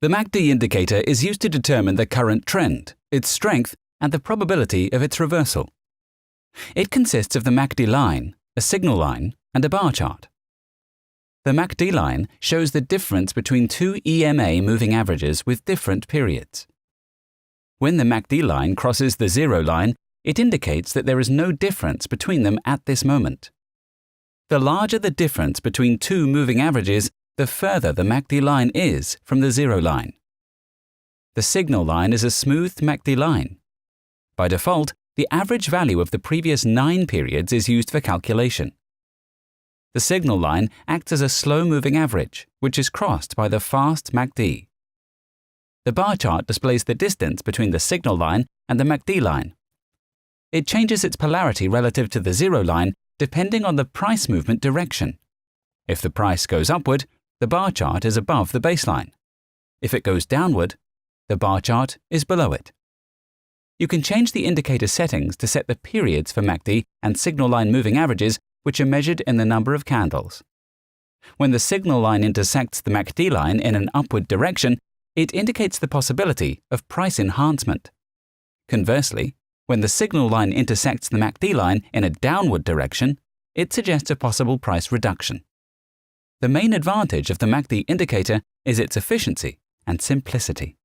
The MACD indicator is used to determine the current trend, its strength, and the probability of its reversal. It consists of the MACD line, a signal line, and a bar chart. The MACD line shows the difference between two EMA moving averages with different periods. When the MACD line crosses the zero line, it indicates that there is no difference between them at this moment. The larger the difference between two moving averages, the further the MACD line is from the zero line. The signal line is a smooth MACD line. By default, the average value of the previous nine periods is used for calculation. The signal line acts as a slow moving average, which is crossed by the fast MACD. The bar chart displays the distance between the signal line and the MACD line. It changes its polarity relative to the zero line depending on the price movement direction. If the price goes upward, the bar chart is above the baseline. If it goes downward, the bar chart is below it. You can change the indicator settings to set the periods for MACD and signal line moving averages, which are measured in the number of candles. When the signal line intersects the MACD line in an upward direction, it indicates the possibility of price enhancement. Conversely, when the signal line intersects the MACD line in a downward direction, it suggests a possible price reduction. The main advantage of the MACD indicator is its efficiency and simplicity.